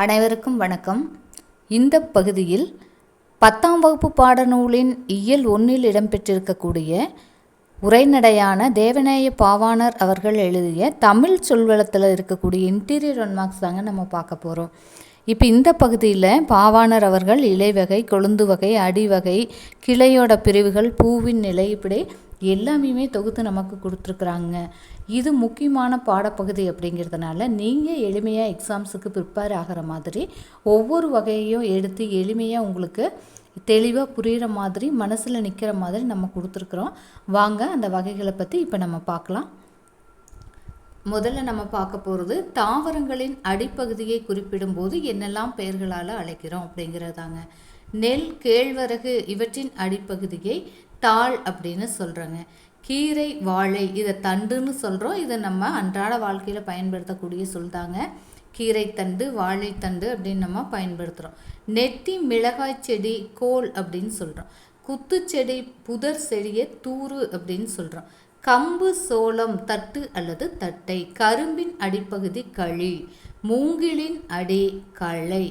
அனைவருக்கும் வணக்கம். இந்த பகுதியில் பத்தாம் வகுப்பு பாடநூலின் இயல் ஒன்றில் இடம்பெற்றிருக்கக்கூடிய உரைநடையான தேவநேய பாவாணர் அவர்கள் எழுதிய தமிழ் சொல்வளத்தில் இருக்கக்கூடிய இன்டீரியர் ஒன் மார்க்ஸ் தாங்க நம்ம பார்க்க போகிறோம் இப்போ இந்த பகுதியில் பாவாணர் அவர்கள் இலைவகை கொழுந்து வகை அடிவகை கிளையோட பிரிவுகள் பூவின் நிலை இப்படி எல்லாமே தொகுத்து நமக்கு கொடுத்துருக்குறாங்க. இது முக்கியமான பாடப்பகுதி அப்படிங்கிறதுனால நீங்கள் எளிமையாக எக்ஸாம்ஸுக்கு ப்ரிப்பேர் ஆகிற மாதிரி ஒவ்வொரு வகையையும் எடுத்து எளிமையாக உங்களுக்கு தெளிவாக புரிகிற மாதிரி மனசில் நிற்கிற மாதிரி நம்ம கொடுத்துருக்குறோம். வாங்க அந்த வகைகளை பற்றி இப்போ நம்ம பார்க்கலாம். முதல்ல நம்ம பார்க்க போகிறது தாவரங்களின் அடிப்பகுதியை குறிப்பிடும்போது என்னெல்லாம் பெயர்களால் அழைக்கிறோம் அப்படிங்கிறதாங்க. நெல் கேழ்வரகு இவற்றின் அடிப்பகுதியை தாள் அப்படின்னு சொல்கிறோங்க கீரை வாழை இதை தண்டுன்னு சொல்கிறோம் இதை நம்ம அன்றாட வாழ்க்கையில் பயன்படுத்தக்கூடிய சொல்தாங்க கீரைத்தண்டு வாழைத்தண்டு அப்படின்னு நம்ம பயன்படுத்துகிறோம் நெத்தி மிளகாய் செடி கோல் அப்படின்னு சொல்கிறோம் குத்துச்செடி புதர் செடியை தூறு அப்படின்னு சொல்கிறோம் கம்பு சோளம் தட்டு அல்லது தட்டை. கரும்பின் அடிப்பகுதி களி. மூங்கிலின் அடி களை.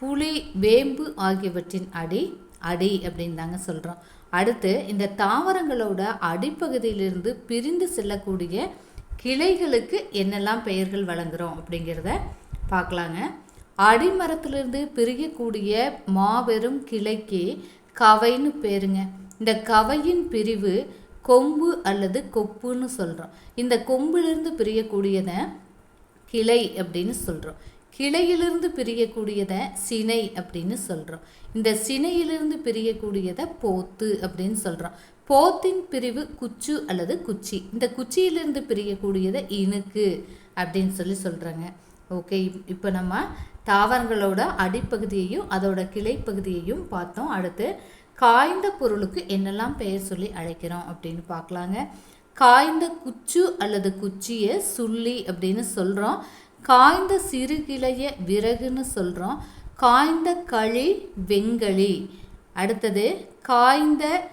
புளி வேம்பு ஆகியவற்றின் அடி அடி அப்படின்னு தாங்க சொல்கிறோம் அடுத்து இந்த தாவரங்களோட அடிப்பகுதியிலிருந்து பிரிந்து செல்லக்கூடிய கிளைகளுக்கு என்னெல்லாம் பெயர்கள் வழங்குகிறோம் அப்படிங்கிறத பார்க்கலாங்க. அடிமரத்திலிருந்து பிரியக்கூடிய மாபெரும் கிளைக்கு கவைன்னு பேருங்க. இந்த கவையின் பிரிவு கொம்பு அல்லது கொப்புன்னு சொல்கிறோம் இந்த கொம்பிலிருந்து பிரியக்கூடியதை கிளை அப்படின்னு சொல்கிறோம் கிளையிலிருந்து பிரியக்கூடியதை சினை அப்படின்னு சொல்கிறோம் இந்த சினையிலிருந்து பிரியக்கூடியதை போத்து அப்படின்னு சொல்கிறோம் போத்தின் பிரிவு குச்சு அல்லது குச்சி. இந்த குச்சியிலிருந்து பிரியக்கூடியதை இணுக்கு அப்படின்னு சொல்லி சொல்கிறாங்க ஓகே இப்போ நம்ம தாவரங்களோட அடிப்பகுதியையும் அதோட கிளைப்பகுதியையும் பார்த்தோம். அடுத்து காய்ந்த பொருளுக்கு என்னெல்லாம் பெயர் சொல்லி அழைக்கிறோம் அப்படின்னு பார்க்கலாங்க. காய்ந்த குச்சு அல்லது குச்சியை சுள்ளி அப்படின்னு சொல்கிறோம் காய்ந்த சிறுகிளைய விறகுன்னு சொல்கிறோம் காய்ந்த களி வெங்களி அடுத்தது காய்ந்த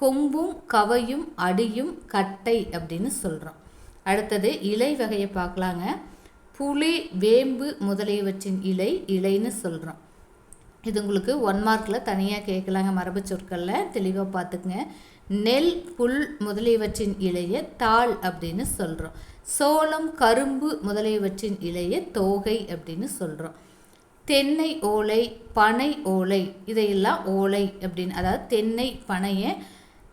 கொம்பும் கவையும் அடியும் கட்டை அப்படின்னு சொல்கிறோம் அடுத்தது இலை வகையை பார்க்கலாங்க. புளி வேம்பு முதலியவற்றின் இலை இலைன்னு சொல்கிறோம் இது உங்களுக்கு ஒன் மார்க்கில் தனியாக கேட்கலாங்க மரபு சொற்களில். தெளிவாக பார்த்துக்குங்க. நெல் புல் முதலியவற்றின் இலைய தாள் அப்படின்னு சொல்கிறோம் சோளம் கரும்பு முதலியவற்றின் இலைய தோகை அப்படின்னு சொல்கிறோம் தென்னை ஓலை பனை ஓலை இதையெல்லாம் ஓலை அப்படின்னு அதாவது தென்னை பனைய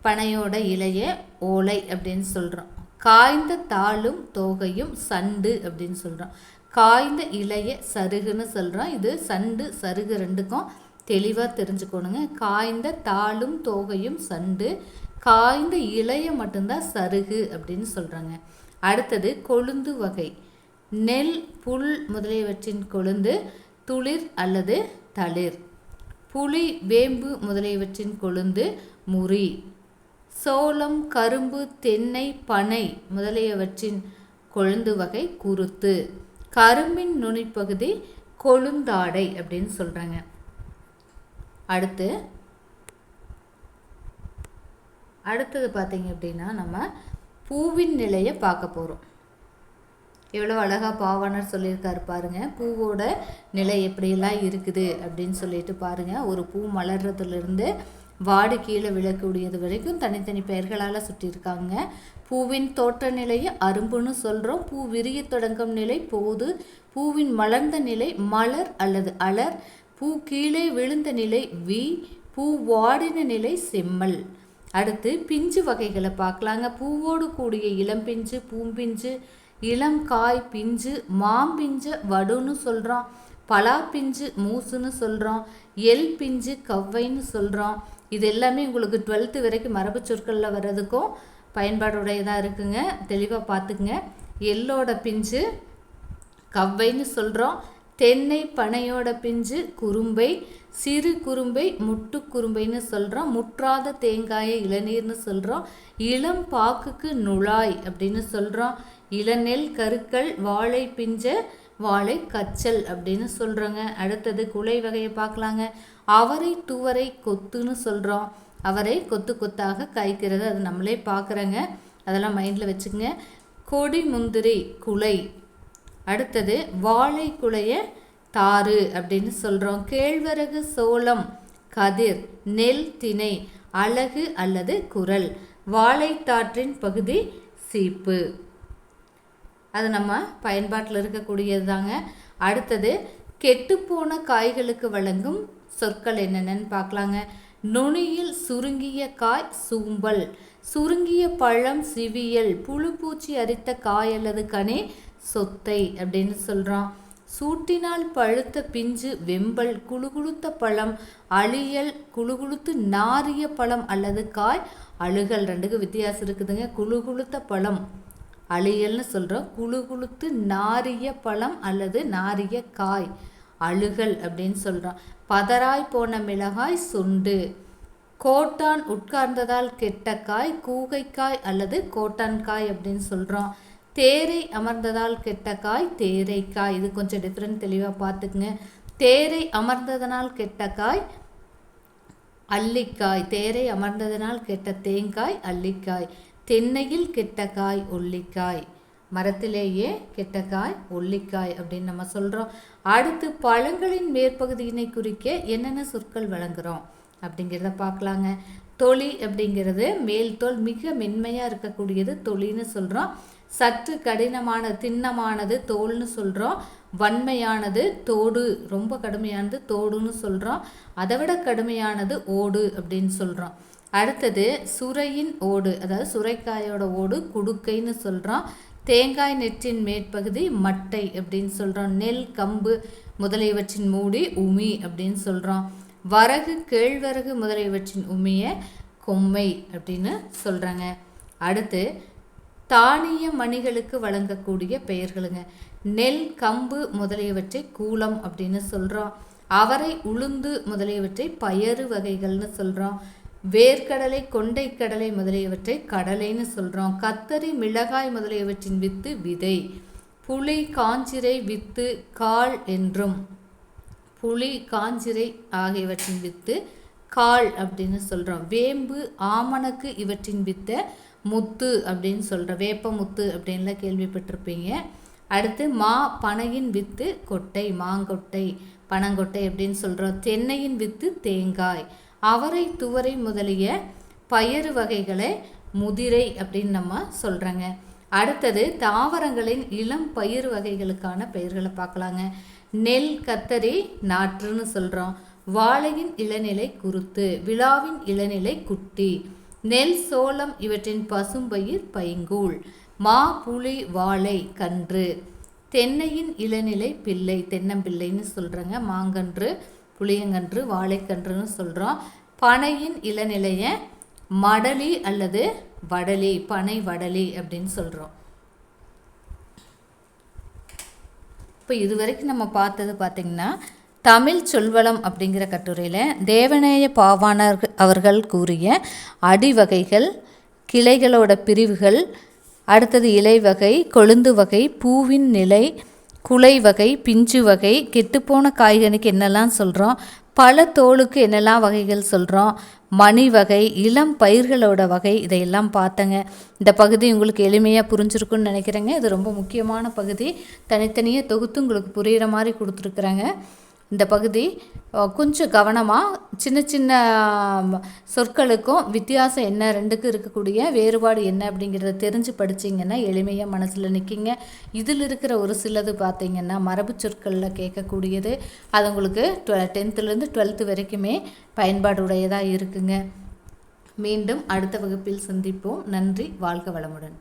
பனையோட இலைய ஓலை அப்படின்னு சொல்கிறோம் காய்ந்த தாளும் தோகையும் சண்டு அப்படின்னு சொல்கிறோம் காய்ந்த இலைய சருகுன்னு சொல்கிறோம் இது சண்டு சருகு ரெண்டுக்கும் தெளிவாக தெரிஞ்சுக்கணுங்க. காய்ந்த தாளும் தோகையும் சண்டு காய்ந்த இலைய மட்டும்தான் சருகு அப்படின்னு சொல்கிறாங்க அடுத்தது கொழுந்து வகை. நெல் புல் முதலியவற்றின் கொழுந்து துளிர் அல்லது தளிர். புளி வேம்பு முதலியவற்றின் கொழுந்து முறி. சோளம் கரும்பு தென்னை பனை முதலியவற்றின் கொழுந்து வகை குருத்து. கரும்பின் நுனிப்பகுதி கொழுந்தாடை அப்படின்னு சொல்கிறாங்க அடுத்து அடுத்தது பார்த்தீங்க அப்படின்னா நம்ம பூவின் நிலையை பார்க்க போகிறோம் எவ்வளோ அழகாக பாவாணர் சொல்லியிருக்காரு பாருங்க. பூவோட நிலை எப்படியெல்லாம் இருக்குது அப்படின்னு சொல்லிட்டு பாருங்க. ஒரு பூ மலர்றதுலேருந்து வாடு கீழே விழக்கூடியது வரைக்கும் தனித்தனி பெயர்களால் சுட்டியிருக்காங்க பூவின் தோற்ற நிலையை அரும்புன்னு சொல்கிறோம் பூ விரிய தொடங்கும் நிலை போது பூவின் மலர்ந்த நிலை மலர் அல்லது அலர் பூ கீழே விழுந்த நிலை வி பூ வாடின நிலை செம்மல். அடுத்து பிஞ்சு வகைகளை பார்க்கலாங்க. பூவோடு கூடிய இளம்பிஞ்சு பூம்பிஞ்சு இளம் காய் பிஞ்சு மாம்பிஞ்சு வடுன்னு சொல்கிறோம் பலா பிஞ்சு மூசுன்னு சொல்கிறோம் எல் பிஞ்சு கவ்வைன்னு சொல்கிறோம் இது எல்லாமே உங்களுக்கு டுவெல்த்து வரைக்கும் மரபு சொற்களில் வர்றதுக்கும் பயன்பாடுடையதாக இருக்குங்க. தெளிவாக பார்த்துக்குங்க எள்ளோட பிஞ்சு கவ்வைன்னு சொல்கிறோம் தென்னை பனையோட பிஞ்சு குறும்பை சிறு குறும்பை முட்டு குறும்பைன்னு சொல்கிறோம் முற்றாத தேங்காயை இளநீர்னு சொல்கிறோம் இளம் பாக்குக்கு நுழாய் அப்படின்னு சொல்கிறோம் இளநெல் கருக்கள் வாழை பிஞ்சை வாழை கச்சல் அப்படின்னு சொல்கிறோங்க அடுத்தது குலை வகையை பார்க்கலாங்க. அவரை துவரை கொத்துன்னு சொல்கிறோம் அவரை கொத்து கொத்தாக காய்க்கிறது. அது நம்மளே பார்க்குறோங்க. அதெல்லாம் மைண்டில் வச்சுக்கோங்க. கொடி முந்திரி குலை. அடுத்தது வாழை குலைய தாறு அப்படின்னு சொல்கிறோம் கேழ்வரகு சோளம் கதிர் நெல் திணை அழகு அல்லது குரல். வாழைத்தாற்றின் பகுதி சீப்பு. அது நம்ம பயன்பாட்டில் இருக்கக்கூடியது தாங்க அடுத்தது கெட்டுப்போன காய்களுக்கு வழங்கும் சொற்கள் என்னென்னு பார்க்கலாங்க. நுனியில் சுருங்கிய காய் சூம்பல். சுருங்கிய பழம் சிவியல். புழு பூச்சி அரித்த காய் அல்லது கனி சொத்தை அப்படின்னு சொல்கிறோம் சூட்டினால் பழுத்த பிஞ்சு வெம்பல் குழுகுழுத்த பழம் அழியல் குழுகுழுத்து நாரிய பழம் அல்லது காய். அழுகல் ரெண்டுக்கு வித்தியாசம் இருக்குதுங்க. குழுகுழுத்த பழம். அழியல்னு சொல்கிறோம் குழுகுழுத்து நாரிய பழம் அல்லது நாரிய காய் அழுகல் அப்படின்னு சொல்கிறோம் பதராய் போன மிளகாய் சுண்டு. கோட்டான் உட்கார்ந்ததால் கெட்ட காய் கூகைக்காய் அல்லது கோட்டான்காய் அப்படின்னு சொல்கிறோம் தேரை அமர்ந்ததால் கெட்ட காய் தேரைக்காய். இது கொஞ்சம் டிஃப்ரெண்ட் தெளிவாக பார்த்துக்குங்க. தேரை அமர்ந்ததனால் கெட்ட காய் அல்லிக்காய். தேரை அமர்ந்ததனால் கெட்ட தேங்காய் அல்லிக்காய். தென்னையில் கெட்டக்காய் ஒல்லிக்காய் மரத்திலேயே கெட்டக்காய் ஒல்லிக்காய் அப்படின்னு நம்ம சொல்கிறோம் அடுத்து பழங்களின் மேற்பகுதியினை குறிக்க என்னென்ன சொற்கள் வழங்குகிறோம் அப்படிங்கிறத பார்க்கலாங்க. தொளி அப்படிங்கிறது மேல் தோல் மிக மென்மையாக இருக்கக்கூடியது தொழின்னு சொல்கிறோம் சற்று கடினமான திண்ணமானது தோல்னு சொல்கிறோம் வன்மையானது தோடு ரொம்ப கடுமையானது தோடுன்னு சொல்கிறோம் அதை விட கடுமையானது ஓடு அப்படின்னு சொல்கிறோம் அடுத்தது சுரையின் ஓடு அதாவது சுரைக்காயோட ஓடு குடுக்கைன்னு சொல்கிறோம் தேங்காய் நெற்றின் மேற்பகுதி மட்டை அப்படின்னு சொல்கிறோம் நெல் கம்பு முதலியவற்றின் மூடி உமி அப்படின்னு சொல்கிறோம் வரகு கேழ்வரகு முதலியவற்றின் உமியை கொம்மை அப்படின்னு சொல்கிறாங்க அடுத்து தானிய மணிகளுக்கு வழங்கக்கூடிய பெயர்களுங்க. நெல் கம்பு முதலியவற்றை கூலம் அப்படின்னு சொல்கிறோம் அவரை உளுந்து முதலியவற்றை பயறு வகைகள்னு சொல்கிறோம் வேர்க்கடலை கொண்டைக்கடலை முதலியவற்றை கடலைன்னு சொல்கிறோம் கத்தரி மிளகாய் முதலியவற்றின் வித்து விதை. புளி காஞ்சிரை வித்து கால் என்றும். புளி காஞ்சிரை ஆகியவற்றின் வித்து கால் அப்படின்னு சொல்கிறோம் வேம்பு ஆமணக்கு இவற்றின் வித்த முத்து அப்படின்னு சொல்கிறோம் வேப்ப முத்து அப்படின்லாம் கேள்விப்பட்டிருப்பீங்க. அடுத்து மா பனையின் வித்து கொட்டை மாங்கொட்டை பனங்கொட்டை அப்படின்னு சொல்கிறோம் தென்னையின் வித்து தேங்காய். அவரை துவரை முதலிய பயறு வகைகளை முதிரை அப்படின்னு நம்ம சொல்கிறோங்க அடுத்தது தாவரங்களின் இளம் பயிர் வகைகளுக்கான பெயர்களை பார்க்கலாங்க. நெல் கத்தரி நாற்றுன்னு சொல்கிறோம் வாழையின் இளநிலை குருத்து விழாவின் இளநிலை குட்டி நெல் சோளம் இவற்றின் பசும்பயிர் பைங்கூழ் மா புளி வாழை கன்று தென்னையின் இளநிலை பிள்ளை தென்னம்பிள்ளைன்னு சொல்கிறேங்க மாங்கன்று புளியங்கன்று வாழைக்கன்றுன்னு சொல்கிறோம் பனையின் இளநிலையை மடலி அல்லது வடலி பனை வடலி அப்படின்னு சொல்கிறோம் இப்போ இது வரைக்கும் நம்ம பார்த்தது பார்த்திங்கன்னா தமிழ் சொல்வளம் அப்படிங்கிற கட்டுரையில் தேவநேய பாவாணர் அவர்கள் கூறிய அடிவகைகள் கிளைகளோட பிரிவுகள் அடுத்தது இலை வகை கொழுந்து வகை பூவின் நிலை குலை வகை பிஞ்சு வகை கெட்டுப்போன காய்கனிக்கு என்னெல்லாம் சொல்கிறோம் பல தோலுக்கு என்னெல்லாம் வகைகள் சொல்கிறோம் மணி வகை இளம் பயிர்களோட வகை இதையெல்லாம் பார்த்தங்க. இந்த பகுதி உங்களுக்கு எளிமையாக புரிஞ்சிருக்குன்னு நினைக்கிறேங்க. இது ரொம்ப முக்கியமான பகுதி. தனித்தனியாக தொகுத்து உங்களுக்கு புரிகிற மாதிரி கொடுத்துருக்குறாங்க. இந்த பகுதி கொஞ்சம் கவனமாக சின்ன சின்ன சொற்களுக்கும் வித்தியாசம் என்ன ரெண்டுக்கும் இருக்கக்கூடிய வேறுபாடு என்ன அப்படிங்கிறத தெரிஞ்சு படிச்சிங்கன்னா எளிமையாக மனசில் நிற்கிங்க இதில் இருக்கிற ஒரு சிலது பார்த்திங்கன்னா மரபு சொற்களில் கேட்கக்கூடியது. அது உங்களுக்கு டுவ டென்த்துலேருந்து டுவெல்த்து வரைக்குமே பயன்பாடுடையதாக இருக்குங்க. மீண்டும் அடுத்த வகுப்பில் சந்திப்போம். நன்றி. வாழ்க வளமுடன்.